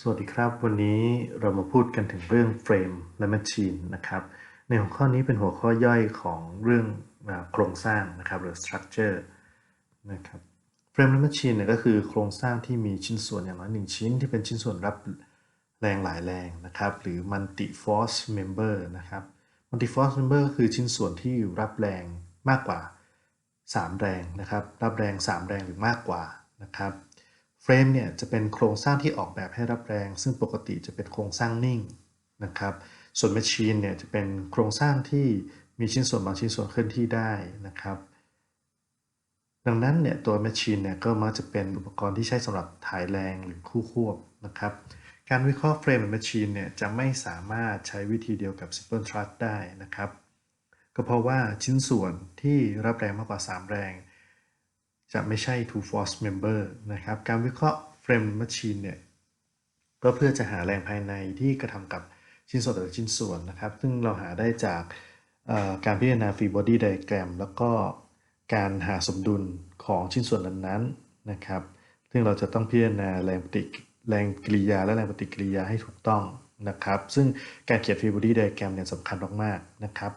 สวัสดีครับ วันนี้เรามาพูดกันถึงเรื่องเฟรมและแมชชีนนะครับ ในหัวข้อนี้เป็นหัวข้อย่อยของเรื่องโครงสร้างนะครับหรือ structure นะครับเฟรมและแมชชีนเนี่ยก็คือโครงสร้างที่มีชิ้นส่วนอย่างน้อยหนึ่งชิ้น ที่เป็นชิ้นส่วนรับแรงหลายแรงนะครับ หรือ multi force member นะครับ multi force member ก็คือชิ้นส่วนที่รับแรงมากกว่า 3 แรงนะครับ รับแรง 3 แรงหรือมากกว่านะครับ เฟรมเนี่ยจะเป็นโครงสร้างที่ออกแบบให้รับแรง ซึ่งปกติจะเป็นโครงสร้างนิ่งนะครับส่วนแมชชีนเนี่ยจะเป็นโครงสร้างที่มีชิ้นส่วนบางชิ้นส่วนเคลื่อนที่ได้นะครับดังนั้นเนี่ยตัวแมชชีนเนี่ยก็มักจะเป็นอุปกรณ์ที่ใช้สำหรับถ่ายแรงหรือคู่ควบนะครับการวิเคราะห์เฟรมและแมชชีนเนี่ยจะไม่สามารถใช้วิธีเดียวกับ Simple Trust ได้นะครับ ก็เพราะว่าชิ้นส่วนที่รับแรงมากกว่า 3 แรง จะไม่ใช่ two force member นะครับ การวิเคราะห์ frame machine เนี่ย ก็เพื่อจะหาแรงภายในที่กระทำกับชิ้นส่วนแต่ละชิ้นส่วนนะครับ ซึ่งเราหาได้จากการพิจารณา free body diagram แล้วก็การหาสมดุลของชิ้นส่วนนั้นๆนะครับ ซึ่งเราจะต้องพิจารณาแรงปฏิแรงกิริยาและแรงปฏิกิริยาให้ถูกต้องนะครับ ซึ่งการเขียน free body diagram เนี่ยสำคัญมากๆนะครับ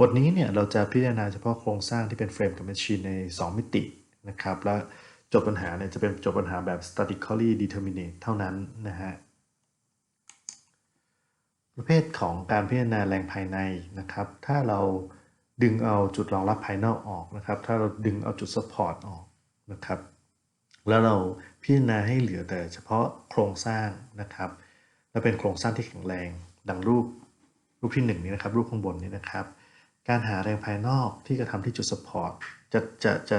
บทนี้เนี่ยเราจะพิจารณาเฉพาะโครงสร้างที่เป็นเฟรมกับแมชชีนใน 2 มิติ นะครับ และโจทย์ปัญหาเนี่ยจะเป็นโจทย์ปัญหาแบบ statically determinate เท่านั้นนะฮะประเภทของการพิจารณาแรงภายในนะครับ ถ้าเราดึงเอาจุดรองรับภายนอกออกนะครับ ถ้าเราดึงเอาจุด support ออกนะครับ แล้วเราพิจารณาให้เหลือแต่เฉพาะโครงสร้างนะครับและเป็นโครงสร้างที่แข็งแรง ดังรูปรูปที่1นี้นะครับ รูปข้างบนนี้นะครับ การหาแรงภายนอกที่กระทำที่จุด support จะจะจะ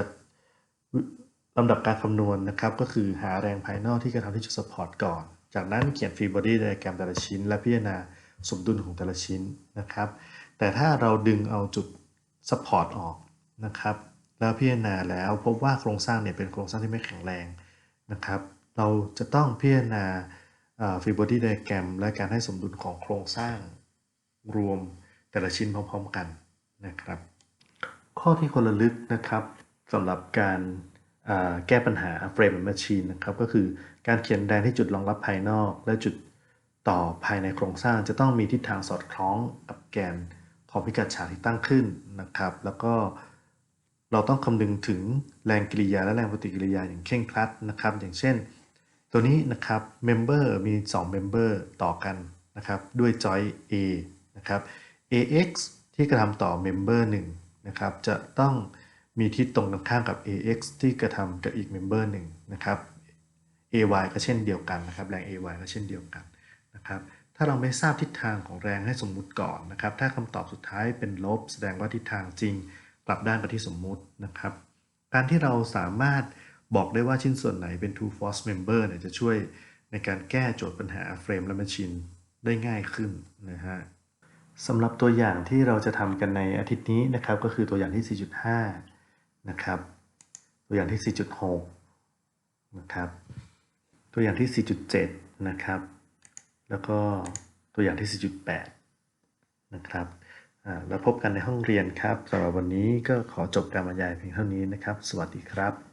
ลำดับการคำนวณนะครับ ก็คือหาแรงภายนอกที่กระทำที่จุด support ก่อน จากนั้นเขียน free body diagram แต่ละชิ้น และพิจารณาสมดุลของแต่ละชิ้นนะครับ แต่ถ้าเราดึงเอาจุด support ออกนะครับ แล้วพิจารณาแล้วพบว่าโครงสร้างเนี่ยเป็นโครงสร้างที่ไม่แข็งแรงนะครับ เราจะต้องพิจารณา free body diagram และการให้สมดุลของโครงสร้างรวมแต่ละชิ้นพร้อมๆกันนะครับ ข้อที่ควรระลึกนะครับ สำหรับการแก้ปัญหา frame and machine นะครับก็คือการเขียนแดนที่จุดรองรับภายนอก และจุดต่อภายในโครงสร้างจะต้องมีทิศทางสอดคล้องกับแกนของพิกัดฉากที่ตั้งขึ้นนะครับ แล้วก็เราต้องคำนึงถึงแรงกิริยาและแรงปฏิกิริยาอย่างเคร่งครัดนะครับ อย่างเช่น ตัวนี้นะครับ member มี 2 member ต่อกันนะครับด้วย join A นะครับ AX ที่กระทำต่อ member 1นะครับจะต้อง มีทิศตรงกันข้ามกับ AX ที่กระทำกับอีก member หนึ่งนะครับ AY ก็เช่นเดียวกันนะครับ แรง AY ก็เช่นเดียวกันนะครับถ้าเราไม่ทราบทิศทางของแรงให้สมมุติก่อนนะครับ ถ้าคำตอบสุดท้ายเป็นลบ แสดงว่าทิศทางจริง กลับด้านกับที่สมมุตินะครับ การที่เราสามารถบอกได้ว่าชิ้นส่วนไหนเป็น two force member เนี่ยจะช่วยในการแก้โจทย์ปัญหาเฟรมและแมชชีนได้ง่ายขึ้นนะฮะสำหรับตัวอย่างที่เราจะทำกันในอาทิตย์นี้นะครับ ก็คือตัวอย่างที่ 4.5 นะครับ ตัวอย่างที่ 4.6 นะครับ ตัวอย่างที่ 4.7 นะครับ แล้วก็ตัวอย่างที่ 4.8 นะครับแล้วพบกันในห้องเรียนครับสำหรับวันนี้ก็ขอจบการบรรยายเพียงเท่านี้นะครับ สวัสดีครับ